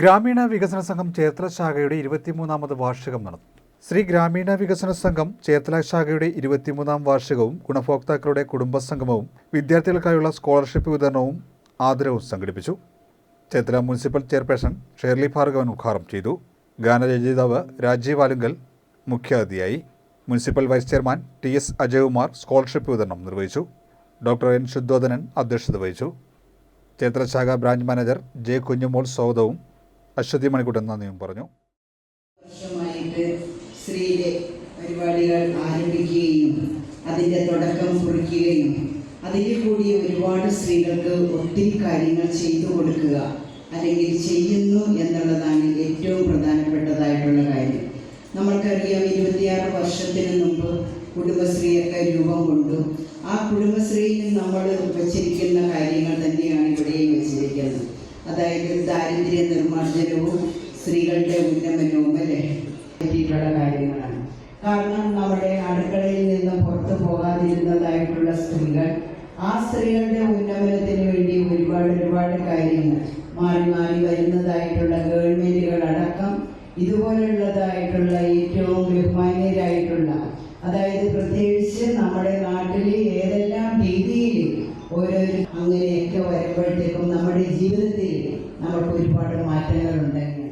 ഗ്രാമീണ വികസന സംഘം ചേർത്തല ശാഖയുടെ ഇരുപത്തിമൂന്നാമത് വാർഷികം നടന്നു. ശ്രീ ഗ്രാമീണ വികസന സംഘം ചേർത്തല ശാഖയുടെ ഇരുപത്തിമൂന്നാം വാർഷികവും ഗുണഭോക്താക്കളുടെ കുടുംബസംഗമവും വിദ്യാർത്ഥികൾക്കായുള്ള സ്കോളർഷിപ്പ് വിതരണവും ആദരവും സംഘടിപ്പിച്ചു. Cherthala municipal chairperson Shirley Bhargavan ഉദ്ഘാടനം ചെയ്തു. ഗാനരചയിതാവ് രാജീവ് ആലുങ്കൽ മുഖ്യാതിഥിയായി. Municipal vice chairman T S Ajayakumar scholarship വിതരണം നിർവഹിച്ചു. ഡോക്ടർ എൻ ശുദ്ധോധനൻ അധ്യക്ഷത വഹിച്ചു. ചേർത്തല ശാഖ ബ്രാഞ്ച് മാനേജർ ജെ കുഞ്ഞുമോൾ സ്വാഗതവും അശ്വതി മണിക്കുട്ടൻ നന്ദിയും പറഞ്ഞു. വർഷമായിട്ട് സ്ത്രീയുടെ പരിപാടികൾ ആരംഭിക്കുകയും അതിന്റെ തുടക്കം കുറിക്കുകയും അതിൽ കൂടി ഒരുപാട് സ്ത്രീകൾക്ക് ഒത്തിരി കാര്യങ്ങൾ ചെയ്തു കൊടുക്കുക അല്ലെങ്കിൽ ചെയ്യുന്നു എന്നുള്ളതാണ് ഏറ്റവും പ്രധാനപ്പെട്ടതായിട്ടുള്ള കാര്യം. നമ്മൾക്കറിയാം ഇരുപത്തിയാറ് വർഷത്തിന് മുമ്പ് കുടുംബശ്രീയൊക്കെ രൂപം കൊണ്ടു. ആ കുടുംബശ്രീയിൽ നമ്മൾ വച്ചിരിക്കുന്ന കാര്യങ്ങൾ തന്നെയാണ് ഇവിടെയും വെച്ചിരിക്കുന്നത്. അതായത് ദാരിദ്ര്യ നിർമ്മാർജനവും സ്ത്രീകളുടെ ഉന്നമനവും അല്ലേ? പറ്റിയിട്ടുള്ള കാര്യങ്ങളാണ്. കാരണം നമ്മുടെ അടുക്കളയിൽ നിന്ന് പുറത്തു പോകാതിരുന്നതായിട്ടുള്ള സ്ത്രീകൾ ആ സ്ത്രീകളുടെ ഉന്നമനത്തിന് വേണ്ടി ഒരുപാട് ഒരുപാട് കാര്യങ്ങൾ മാറി മാറി വരുന്നതായിട്ടുള്ള ഗവൺമെന്റുകളടക്കം ഇതുപോലുള്ളതായിട്ടുള്ള ഏറ്റവും ബഹുമാനീയരായിട്ടുള്ള അതായത് പ്രത്യേകിച്ച് നമ്മുടെ നാട്ടിൽ ഏതെല്ലാം രീതിയിൽ ഓരോ അങ്ങനെയൊക്കെ വരുമ്പോഴത്തേക്കും നമ്മുടെ ജീവിതത്തിൽ നമുക്ക് ഒരുപാട് മാറ്റങ്ങളുണ്ടെങ്കിൽ